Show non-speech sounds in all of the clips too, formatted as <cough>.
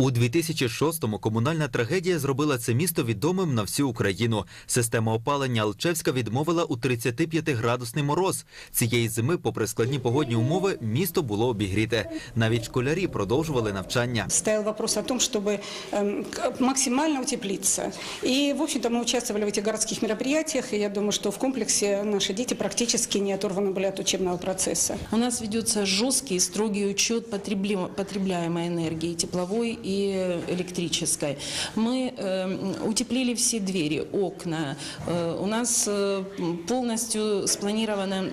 У 2006-му комунальна трагедія зробила це місто відомим на всю Україну. Система опалення Алчевська відмовила у 35-градусний мороз. Цієї зими, попри складні погодні умови, місто було обігріте. Навіть школярі продовжували навчання. стоял вопрос о том, чтобы эм, к- максимально утеплиться. И, в общем-то, мы участвовали в этих городских мероприятиях, и я думаю, что в комплексе наши дети практически не оторваны были от учебного процесса. У нас ведется жесткий и строгий учет потребли- потребляемой энергии, тепловой и электрической. Мы э, утеплили все двери, окна. Э, у нас э, полностью спланирована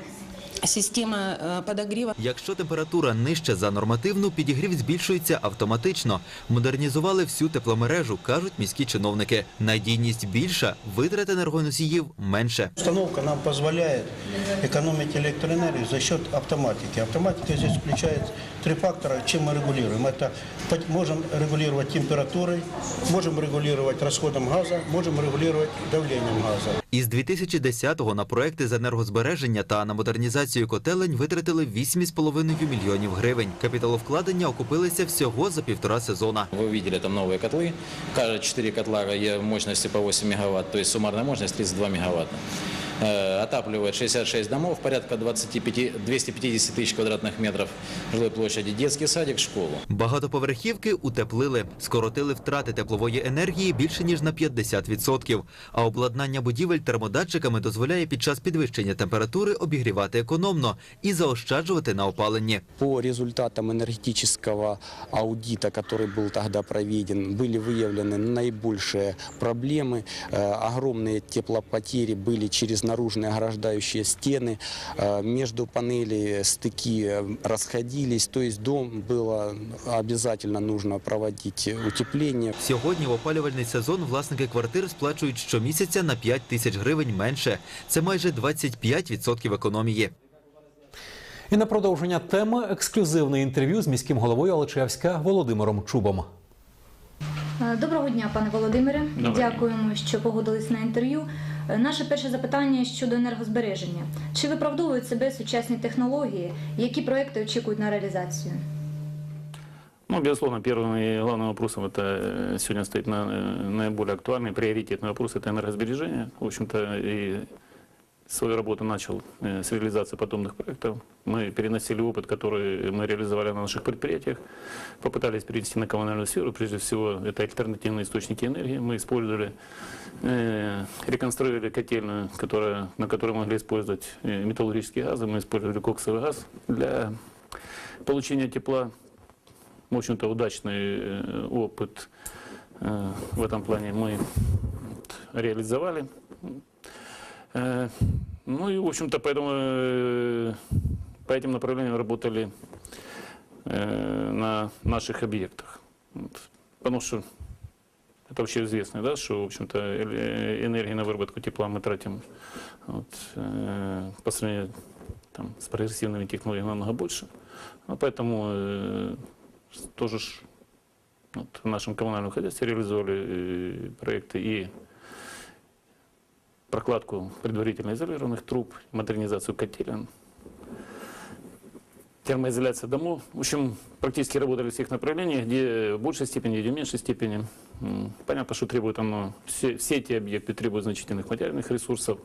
система э, подогрева. Якщо температура нижча за нормативну, підігрів збільшується автоматично. Модернізували всю тепломережу, кажуть міські чиновники. Надійність більша, витрат енергоносіїв менше. Установка нам позволяет экономить электроэнергию за счет автоматики. Автоматика здесь включает три фактора, чем мы регулируем. Это пот- можем регулировать температурой, можем регулировать расходом газа, можем регулировать давлением газа. Із 2010-го на проекти з енергозбереження та на модернізацію котелень витратили 8,5 мільйонів гривень. Капіталовкладення окупилися всього за півтора сезона. Вы увидели там новые котлы. Каждые 4 котла е- мощностью по 8 мегаватт, то есть суммарная мощность 32 мегаватта. Э, Отапливает 66 домов, порядка 25, 250 тысяч квадратных метров жилой площади, детский садик, школу. Багатоповерхівки утеплили, скоротили втрати теплової енергії більше ніж на 50%. А обладнання будівель термодатчиками дозволяє під час підвищення температури обігрівати економно і заощаджувати на опаленні. По результатам энергетического аудита, который был тогда проведен, были выявлены наибольшие проблемы. Э, Огромные теплопотери были через наружные ограждающие стены. Э, Между панелей стыки э, расходились. То есть дом было обязательно нужно проводить утепление. Сьогодні в опалювальний сезон власники квартир сплачують щомісяця на 5 тисяч гривень менше. Це майже 25% економії. І на продовження теми ексклюзивне інтерв'ю з міським головою Алчевська Володимиром Чубом. Е, Доброго дня, пане Володимире. Дякуємо, що погодились на інтерв'ю. Е, Наше перше запитання щодо енергозбереження. Чи виправдовують себе сучасні технології? Які проекти очікують на реалізацію? Ну, безусловно, первым и главным вопросом это э, сегодня стоит на, э, наиболее актуальный, приоритетный вопрос – это энергосбережение. В общем-то, и свою работу начал э, с реализации подобных проектов. Мы переносили опыт, который мы реализовали на наших предприятиях, попытались перевести на коммунальную сферу. Прежде всего, это альтернативные источники энергии. Мы использовали, э, реконструировали котельную, которая, на которой могли использовать э, металлургические газы. Мы использовали коксовый газ для получения тепла в общем-то, удачный опыт в этом плане мы реализовали. Э, Ну и, в общем-то, поэтому э, по этим направлениям работали э, на наших объектах. Вот. Потому что это вообще известно, да, что, в общем-то, э, энергии на выработку тепла мы тратим вот, э, по сравнению там, с прогрессивными технологиями намного больше. Ну, поэтому э, тоже ж, вот, в нашем коммунальном хозяйстве реализовали э, проекты и прокладку предварительно изолированных труб, модернизацию котелен, термоизоляция домов. В общем, практически работали в всех направлениях, где в большей степени, где в меньшей степени. Понятно, что требует оно, все, все эти объекты требуют значительных материальных ресурсов.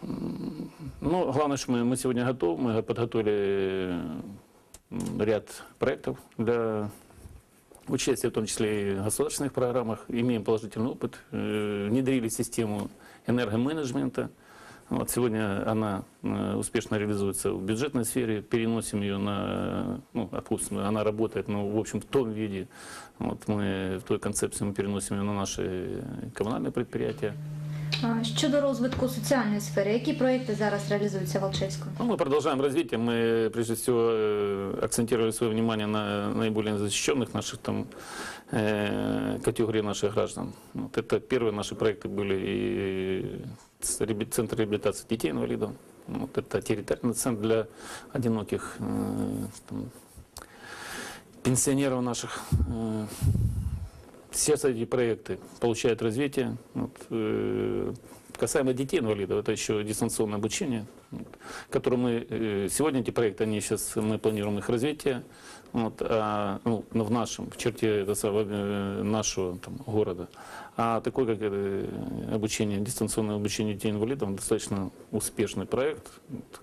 Но главное, что мы, мы сегодня готовы, мы подготовили ряд проектов для участия, в том числе и в государственных программах, имеем положительный опыт, э, внедрили систему энергоменеджмента. Вот сегодня она э, успешно реализуется в бюджетной сфере, переносим ее на, ну, допустим, она работает, но в общем в том виде, вот мы в той концепции мы переносим ее на наши коммунальные предприятия. А, Щодо розвитку соціальної сфери, які проекти зараз реалізуються в Алчевську? Ну, мы продолжаем развитие. Мы, прежде всего, э, акцентировали свое внимание на наиболее защищенных наших там, э, категорий наших граждан. Вот это первые наши проекты были и с- реабили- Центр реабилитации детей-инвалидов. Вот это территориальный центр для одиноких э, там, пенсионеров наших. Э, Все эти проекты получают развитие. Вот, э, Касаемо детей инвалидов, это еще дистанционное обучение, вот, которое мы э, сегодня эти проекты, они сейчас мы планируем их развитие, вот, а, ну, ну, в нашем, в черте это самое, э, нашего там, города. А такой, как э, обучение, дистанционное обучение детей инвалидов, достаточно успешный проект, вот,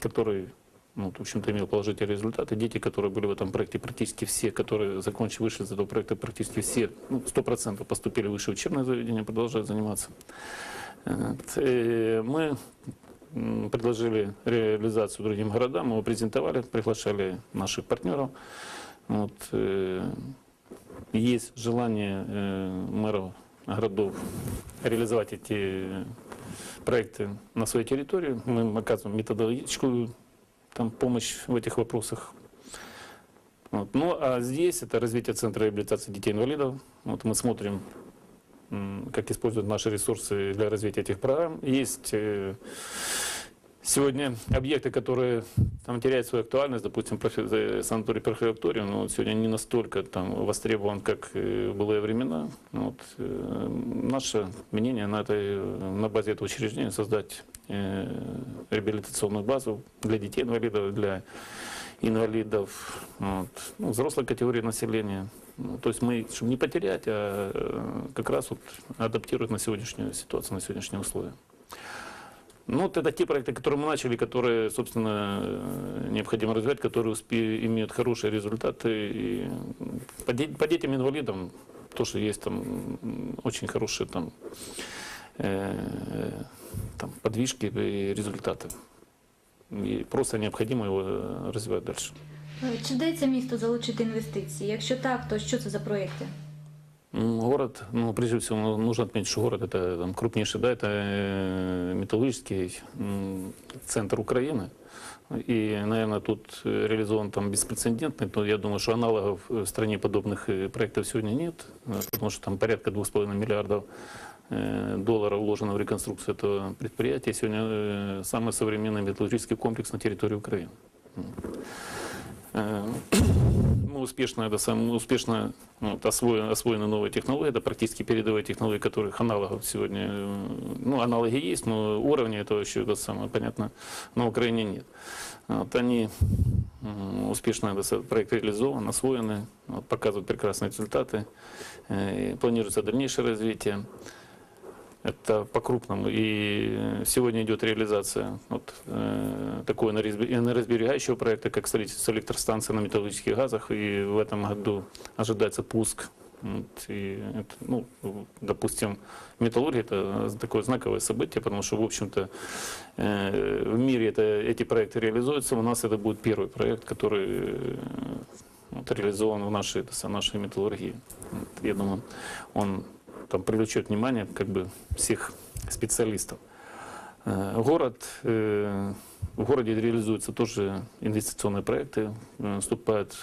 который ну, вот, в общем-то, имел положительные результаты. Дети, которые были в этом проекте, практически все, которые закончили, вышли из этого проекта, практически все, ну, 100% поступили в высшее учебное заведение, продолжают заниматься. Вот. И Мы м, предложили реализацию другим городам, мы его презентовали, приглашали наших партнеров. Вот. э, Есть желание э, мэров городов реализовать эти проекты на своей территории. Мы им оказываем методологическую там, помощь в этих вопросах. Вот. Ну а здесь это развитие Центра реабилитации детей-инвалидов. Вот мы смотрим, м, как используют наши ресурсы для развития этих программ. Есть э, сегодня объекты, которые там, теряют свою актуальность, допустим, э, санаторий Перхеопториум, но вот сегодня не настолько там, востребован, как э, в былые времена. Вот, э, наше мнение на, этой, на базе этого учреждения создать э, реабилитационную базу для детей-инвалидов, для инвалидов, вот, ну, взрослой категории населения. Ну, то есть мы, чтобы не потерять, а э, как раз вот адаптировать на сегодняшнюю ситуацию, на сегодняшние условия. Ну, вот это те проекты, которые мы начали, которые, собственно, э, необходимо развивать, которые успе- имеют хорошие результаты. И по, де- по детям-инвалидам тоже есть там м, очень хорошие там, э, там, подвижки и результаты. І просто необхідно його е, розвивати далі. Е, Чи вдається місту залучити інвестиції? Якщо так, то що це за проекти? М, Город, ну, прежде всего, ну, нужно отметить, что город это там, крупнейший, да, это э, металлургический м, центр Украины. И, наверное, тут э, реализован там беспрецедентный, но я думаю, что аналогов в стране подобных э, проектов сегодня нет, э, потому что там порядка 2,5 миллиардов э, долларов вложено в реконструкцию этого предприятия. Сегодня э, самый современный металлургический комплекс на территории Украины. Э, мы успешно, это сам, успешно ну, вот, освоены, освоены новые технологии, это практически передовые технологии, которых аналогов сегодня, э, ну, аналоги есть, но уровня этого еще, это самое, понятно, на Украине нет. Вот они м, успешно это са- проект реализован, освоены, вот, показывают прекрасные результаты, э, и планируется дальнейшее развитие. Это по-крупному. И сегодня идет реализация вот, э, такого энергосбе- энергосберегающего проекта, как строительство электростанции на металлургических газах. И в этом году ожидается пуск. Вот, и это, ну, допустим, металлургия это такое знаковое событие, потому что, в общем-то, э, в мире это, эти проекты реализуются. У нас это будет первый проект, который э, вот, реализован в нашей, са- нашей металлургии. Вот, я думаю, он там привлечет внимание как бы всех специалистов. Э, Город, э, в городе реализуются тоже инвестиционные проекты, э, вступают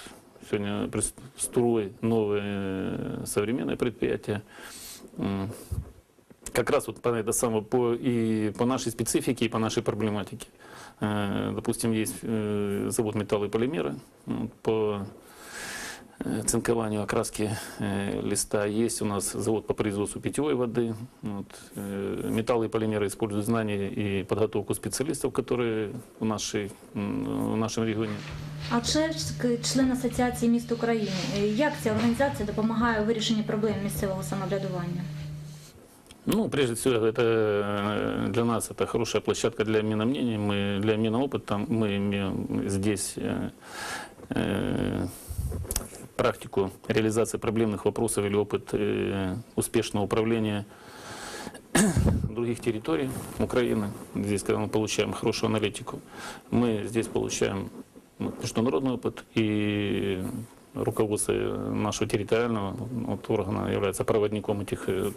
сегодня при- в строй новые э, современные предприятия. М, Как раз вот по, это самое, по, и по нашей специфике, и по нашей проблематике. Э, Допустим, есть э, завод металлы и полимеры м, по э, цинкованию окраски э, листа. Есть у нас завод по производству питьевой воды. Вот. Э, Металлы и полимеры используют знания и подготовку специалистов, которые в, нашей, м, в нашем регионе. А Чешськ – член Асоціації міст України. Е, Як ця організація допомагає у вирішенні проблем місцевого самоврядування? Ну, прежде всего, это э, для нас это хорошая площадка для обмена мнений. Мы для обмена опыта мы имеем здесь э, э, практику реализации проблемных вопросов или опыт э, успешного управления <clears throat> других территорий Украины. Здесь, когда мы получаем хорошую аналитику, мы здесь получаем ну, международный опыт и руководство нашего территориального вот, органа является проводником этих э, вот,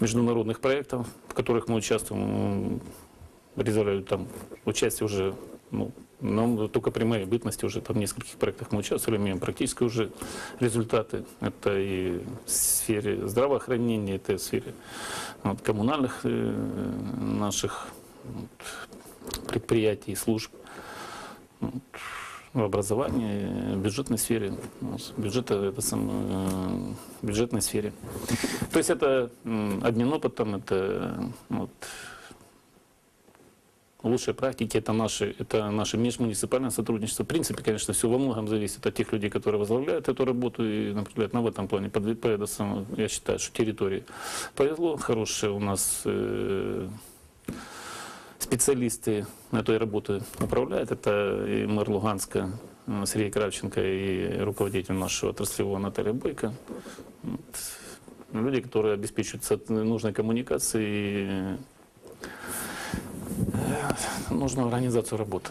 международных проектов, в которых мы участвуем. Реализовали там участие уже, ну, нам только моей бытности уже там в нескольких проектах мы участвовали, имеем практически уже результаты. Это и в сфере здравоохранения, это и в сфере вот, коммунальных э, наших вот, предприятий и служб. Вот. в образовании, в бюджетной сфере, ну, бюджета, это сам, э, бюджетной сфере. То есть это м, обмен опытом, это вот, лучшие практики, это наше, это наше межмуниципальное сотрудничество. В принципе, конечно, все во многом зависит от тех людей, которые возглавляют эту работу. И, например, ну, в этом плане, под, по это самое, я считаю, что территории повезло. Хорошие у нас э, специалисты на той работе управляют. Это и мэр Луганска э, Сергей Кравченко и руководитель нашего отраслевого Наталья Бойко. Вот. Люди, которые обеспечивают со- нужной коммуникацией и э, нужную организацию работы.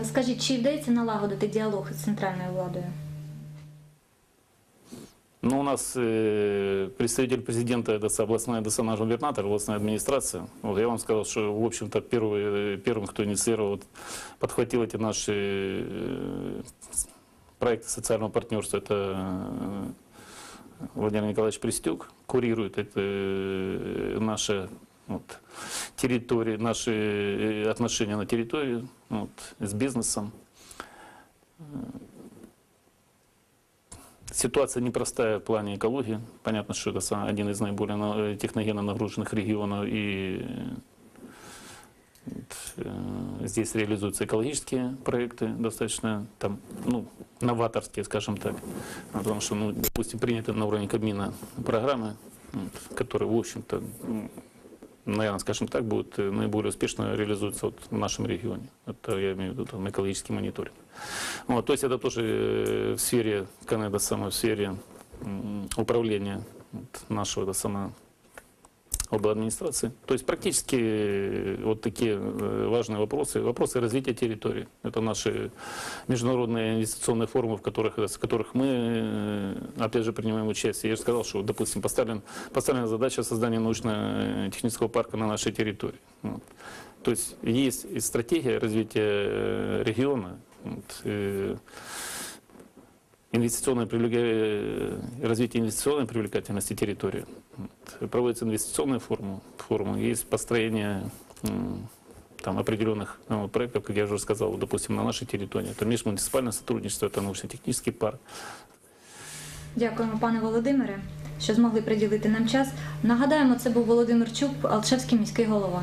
Е, Скажіть, чи вдається налагодити діалог з центральною владою? Ну, у нас э, представитель президента, это с- областная, это сам наш губернатор, областная администрация. Вот я вам сказал, что, в общем-то, первый, первым, кто инициировал, вот, подхватил эти наши э, проекты социального партнерства, это э, Владимир Николаевич Пристюк, курирует это э, наши вот, территории, наши э, отношения на территории вот, с бизнесом. Ситуация непростая в плане экологии. Понятно, что это один из наиболее на- э, техногенно нагруженных регионов. И э, здесь реализуются экологические проекты, достаточно там, ну, новаторские, скажем так. А Потому что, ну, допустим, приняты на уровне Кабмина программы, которые, в общем-то, наверное, скажем так, будут э, наиболее успешно реализуются вот в нашем регионе. Это я имею в виду там, экологический мониторинг. Вот, то есть это тоже э, в сфере, Канада самой в сфере м, управления вот, нашего это самое, администрации. То есть практически э, вот такие э, важные вопросы, вопросы развития территории. Это наши международные инвестиционные форумы, в которых, в которых мы, э, опять же, принимаем участие. Я же сказал, что, допустим, поставлен, поставлена задача создания научно-технического парка на нашей территории. Вот. То есть есть и стратегия развития э, региона, вот, э, инвестиционное привлека- э, развитие инвестиционной привлекательности территории. Вот. Проводятся инвестиционные форумы, форумы есть построение м, там, определенных ну, проектов, как я уже сказал, вот, допустим, на нашей территории. Это межмуниципальное сотрудничество, это научно-технический парк. Дякуємо, пане Володимире, що змогли приділити нам час. Нагадаємо, це був Володимир Чуб, Алчевський міський голова.